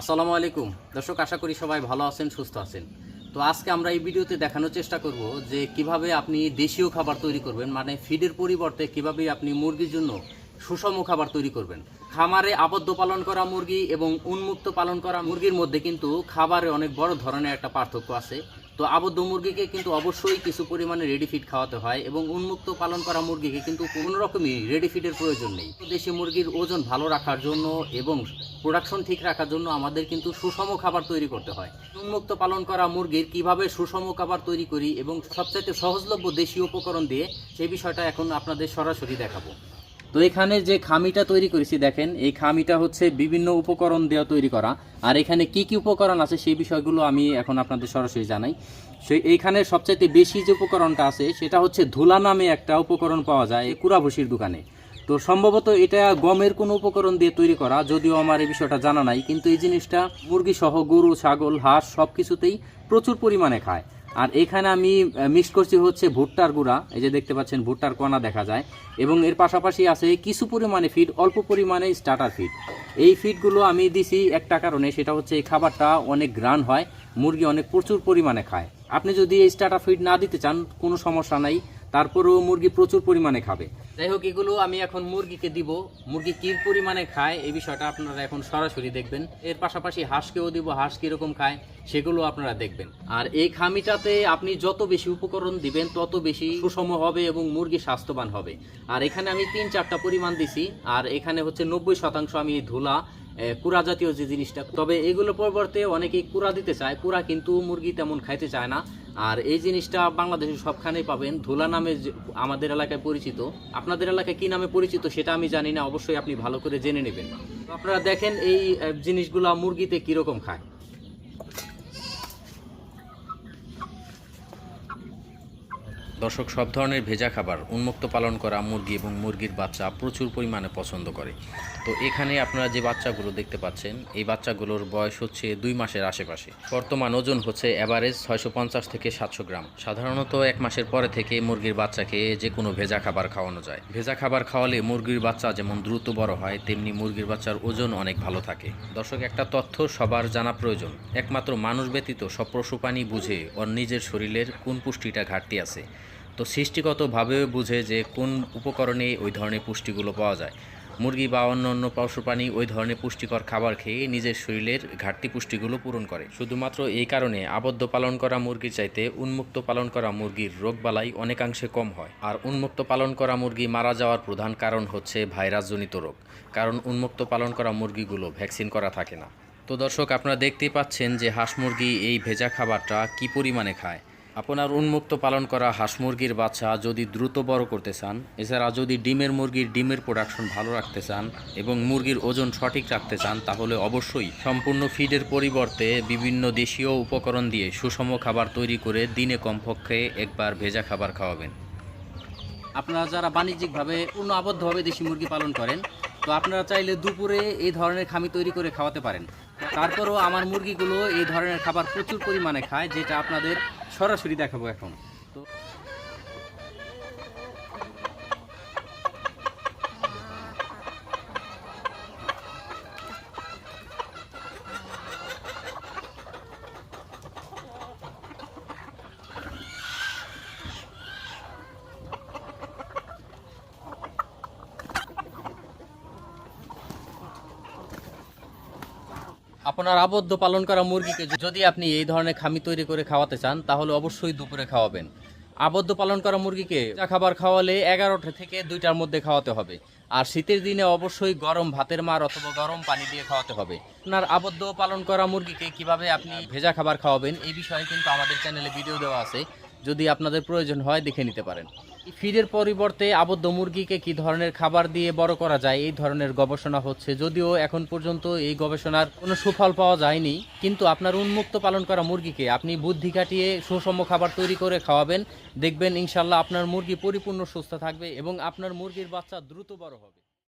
আসসালামু আলাইকুম। দর্শক, আশা করি সবাই ভালো আছেন, সুস্থ আছেন। তো আজকে আমরা এই ভিডিওতে দেখানোর চেষ্টা করব যে কীভাবে আপনি দেশীয় খাবার তৈরি করবেন মানে ফিডের পরিবর্তে কীভাবে আপনি মুরগির জন্য সুষম খাবার তৈরি করবেন। খামারে আবদ্ধ পালন করা মুরগি এবং উন্মুক্ত পালন করা মুরগির মধ্যে কিন্তু খাবারে অনেক বড় ধরনের একটা পার্থক্য আছে। তো আবদ্ধ মুরগিকে কিন্তু অবশ্যই কিছু পরিমাণে রেডি ফিড খাওয়াতে হয় এবং উন্মুক্ত পালন করা মুরগিকে কিন্তু কোনো রকমই রেডি ফিডের প্রয়োজন নেই। দেশি মুরগির ওজন ভালো রাখার জন্য এবং প্রোডাকশন ঠিক রাখার জন্য আমাদের কিন্তু সুষম খাবার তৈরি করতে হয়। উন্মুক্ত পালন করা মুরগির কীভাবে সুষম খাবার তৈরি করি এবং সবচাইতে সহজলভ্য দেশীয় উপকরণ দিয়ে সেই বিষয়টা এখন আপনাদের সরাসরি দেখাবো। তো এখানে যে খামিটা তৈরি করেছি, দেখেন, এই খামিটা হচ্ছে বিভিন্ন উপকরণ দেওয়া তৈরি করা। আর এখানে কি কি উপকরণ আছে সেই বিষয়গুলো আমি এখন আপনাদের সরাসরি জানাই। সেই এইখানে সবচাইতে বেশি যে উপকরণটা আছে, সেটা হচ্ছে ধুলা নামে একটা উপকরণ পাওয়া যায়, এই কুড়াভুসির দোকানে। তো সম্ভবত এটা গমের কোনো উপকরণ দিয়ে তৈরি করা, যদিও আমার এই বিষয়টা জানা নাই, কিন্তু এই জিনিসটা মুরগি সহ গরু, ছাগল, হাঁস সব কিছুতেই প্রচুর পরিমাণে খায়। আর এখানে আমি মিক্স করছি হচ্ছে ভুট্টার গুঁড়া। এই যে দেখতে পাচ্ছেন, ভুট্টার কণা দেখা যায়। এবং এর পাশাপাশি আছে কিছু পরিমাণে ফিড অল্প পরিমাণে স্টার্টার ফিড এই ফিডগুলো আমি দিছি একটা কারণে, সেটা হচ্ছে এই খাবারটা অনেক গ্রান হয়, মুরগি অনেক প্রচুর পরিমাণে খায়। আপনি যদি এই স্টার্টার ফিড না দিতে চান, কোনো সমস্যা নাই। তারপরেও মুরগি প্রচুর পরিমাণে খাবে। যাই হোক এগুলো আমি এখন মুরগিকে দিব। মুরগি কি পরিমাণে খায়, এই বিষয়টা আপনারা এখন সরাসরি দেখবেন। এর পাশাপাশি হাঁসকেও দিব, হাঁস কীরকম খায়, সেগুলো আপনারা দেখবেন। আর এই খামিটাতে আপনি যত বেশি উপকরণ দিবেন, তত বেশি সুষম হবে এবং মুরগি স্বাস্থ্যবান হবে। আর এখানে আমি তিন চারটা পরিমাণ দিছি, আর এখানে হচ্ছে নব্বই শতাংশ আমি ধুলা কুড়া জাতীয় যে জিনিসটা। তবে এগুলো পরিবর্তে অনেকেই কুড়া দিতে চায়। কুড়া কিন্তু মুরগি তেমন খাইতে চায় না। আর এই জিনিসটা বাংলাদেশে সবখানেই পাবেন। ধুলা নামে আমাদের এলাকায় পরিচিত। আপনাদের এলাকায় কি নামে পরিচিত সেটা আমি জানি না, অবশ্যই আপনি ভালো করে জেনে নেবেন। আপনারা দেখেন এই জিনিসগুলা মুরগিতে কীরকম খায়। দর্শক, সব ধরনের ভেজা খাবার, উন্মুক্ত পালন করা মুরগি এবং মুরগির বাচ্চা প্রচুর পরিমাণে পছন্দ করে। তো এখানে আপনারা যে বাচ্চাগুলো দেখতে পাচ্ছেন, এই বাচ্চাগুলোর বয়স হচ্ছে দুই মাসের আশেপাশে। বর্তমান ওজন হচ্ছে অ্যাভারেজ ছয়শো পঞ্চাশ থেকে সাতশো গ্রাম। সাধারণত এক মাসের পরে থেকে মুরগির বাচ্চাকে যে কোনো ভেজা খাবার খাওয়ানো যায়। ভেজা খাবার খাওয়ালে মুরগির বাচ্চা যেমন দ্রুত বড় হয়, তেমনি মুরগির বাচ্চার ওজন অনেক ভালো থাকে। দর্শক, একটা তথ্য সবার জানা প্রয়োজন। একমাত্র মানুষ ব্যতীত সব পশু বুঝে ওর নিজের শরীরের কোন পুষ্টিটা ঘাটতি আছে। তো সৃষ্টিগতভাবেও বুঝে যে কোন উপকরণে ওই ধরনের পুষ্টিগুলো পাওয়া যায়। মুরগি বা অন্য অন্য পশু প্রাণী ওই ধরনের পুষ্টিকর খাবার খেয়ে নিজের শরীরের ঘাটতি পুষ্টিগুলো পূরণ করে। শুধুমাত্র এই কারণে আবদ্ধ পালন করা মুরগির চাইতে উন্মুক্ত পালন করা মুরগির রোগবালাই অনেকাংশে কম হয়। আর উন্মুক্ত পালন করা মুরগি মারা যাওয়ার প্রধান কারণ হচ্ছে ভাইরাসজনিত রোগ। কারণ উন্মুক্ত পালন করা মুরগিগুলো ভ্যাকসিন করা থাকে না। তো দর্শক, আপনারা দেখতেই পাচ্ছেন যে হাঁস মুরগি এই ভেজা খাবারটা কি পরিমাণে খায়। আপনার উন্মুক্ত পালন করা হাঁস মুরগির বাচ্চা যদি দ্রুত বড় করতে চান, এছাড়া যদি ডিমের মুরগির ডিমের প্রোডাকশন ভালো রাখতে চান এবং মুরগির ওজন সঠিক রাখতে চান, তাহলে অবশ্যই সম্পূর্ণ ফিডের পরিবর্তে বিভিন্ন দেশীয় উপকরণ দিয়ে সুষম খাবার তৈরি করে দিনে কমপক্ষে একবার ভেজা খাবার খাওয়াবেন। আপনারা যারা বাণিজ্যিকভাবে পূর্ণ আবদ্ধভাবে দেশি মুরগি পালন করেন, তো আপনারা চাইলে দুপুরে এই ধরনের খামি তৈরি করে খাওয়াতে পারেন। তারপরও আমার মুরগিগুলো এই ধরনের খাবার প্রচুর পরিমাণে খায়, যেটা আপনাদের সরাসরি দেখাবো এখন। তো আপনার আবদ্ধ পালন করা মুরগিকে যদি আপনি এই ধরনের খামি তৈরি করে খাওয়াতে চান, তাহলে অবশ্যই দুপুরে খাওয়াবেন। আবদ্ধ পালন করা মুরগিকে যা খাবার খাওয়ালে এগারোটা থেকে দুইটার মধ্যে খাওয়াতে হবে। আর শীতের দিনে অবশ্যই গরম ভাতের মার অথবা গরম পানি দিয়ে খাওয়াতে হবে। আপনার আবদ্ধ পালন করা মুরগিকে কীভাবে আপনি ভেজা খাবার খাওয়াবেন, এই বিষয়ে কিন্তু আমাদের চ্যানেলে ভিডিও দেওয়া আছে। যদি আপনাদের প্রয়োজন হয়, দেখে নিতে পারেন। ফিডের পরিবর্তে আবদ্ধ মুরগিকে কি ধরনের খাবার দিয়ে বড় করা যায়? এই ধরনের গবেষণা হচ্ছে। যদিও এখন পর্যন্ত এই গবেষণার কোনো সুফল পাওয়া যায়নি, কিন্তু আপনার উন্মুক্ত পালন করা মুরগিকে আপনি বুদ্ধি কাটিয়ে সুষম খাবার তৈরি করে খাওয়াবেন। দেখবেন ইনশাল্লাহ আপনার মুরগি পরিপূর্ণ সুস্থ থাকবে এবং আপনার মুরগির বাচ্চা দ্রুত বড় হবে।